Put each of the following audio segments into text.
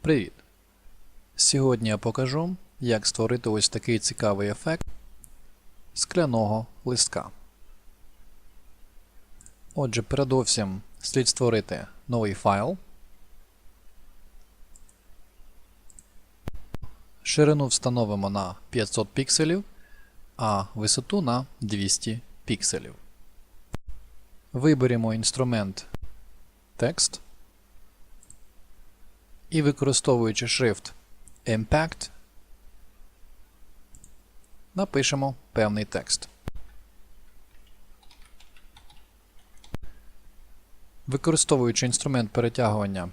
Привіт! Сьогодні я покажу, як створити ось такий цікавий ефект скляного листка. Отже, передовсім слід створити новий файл. Ширину встановимо на 500 пікселів, а висоту на 200 пікселів. Виберемо інструмент текст і використовуючи шрифт Impact, напишемо певний текст. Використовуючи інструмент перетягування,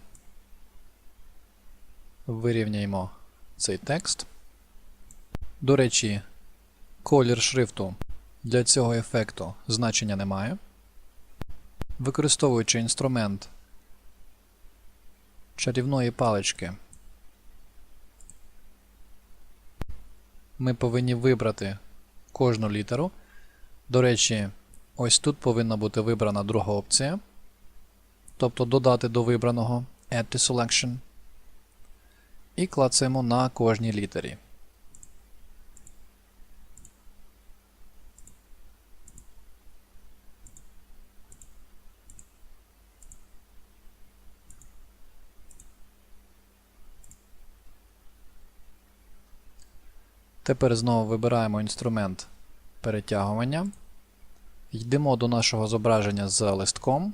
вирівняємо цей текст. До речі, колір шрифту для цього ефекту значення не має. Використовуючи інструмент чарівної палички, ми повинні вибрати кожну літеру. До речі, ось тут повинна бути вибрана друга опція, тобто додати до вибраного Add to Selection. І клацаємо на кожній літері. Тепер знову вибираємо інструмент перетягування. Йдемо до нашого зображення з листком.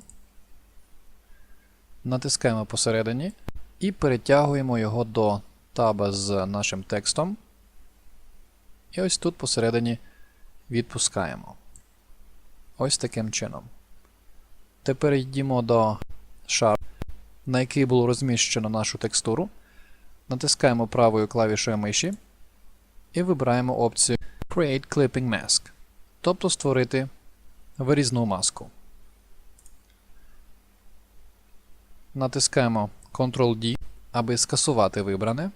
Натискаємо посередині і перетягуємо його до таба з нашим текстом. І ось тут посередині відпускаємо. Ось таким чином. Тепер йдемо до шару, на який було розміщено нашу текстуру. Натискаємо правою клавішою миші і вибираємо опцію Create Clipping Mask, тобто створити вирізну маску. Натискаємо Ctrl-D, аби скасувати вибране.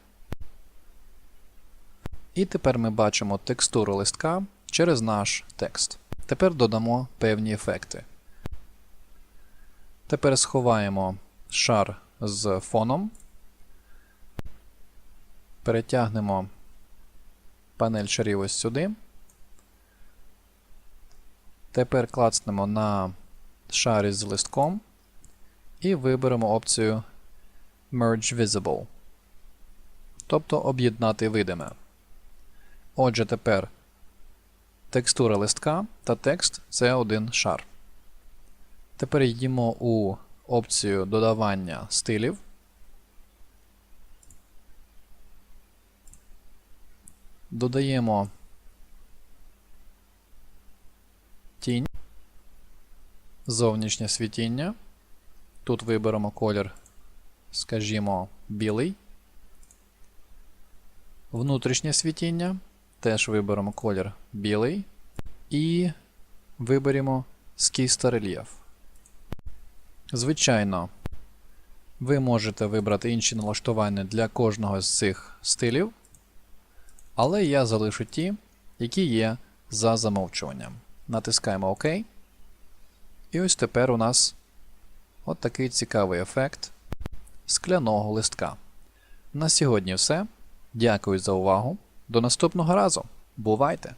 І тепер ми бачимо текстуру листка через наш текст. Тепер додамо певні ефекти. Тепер сховаємо шар з фоном. Перетягнемо панель шарів ось сюди. Тепер клацнемо на шарі з листком і виберемо опцію Merge Visible, тобто об'єднати видиме. Отже, тепер текстура листка та текст це один шар. Тепер йдемо у опцію додавання стилів. Додаємо тінь, зовнішнє світіння. Тут виберемо колір, скажімо, білий. Внутрішнє світіння. Теж виберемо колір білий. І виберемо скіста рельєф. Звичайно, ви можете вибрати інші налаштування для кожного з цих стилів. Але я залишу ті, які є за замовчуванням. Натискаємо ОК. І ось тепер у нас от такий цікавий ефект скляного листка. На сьогодні все. Дякую за увагу. До наступного разу. Бувайте!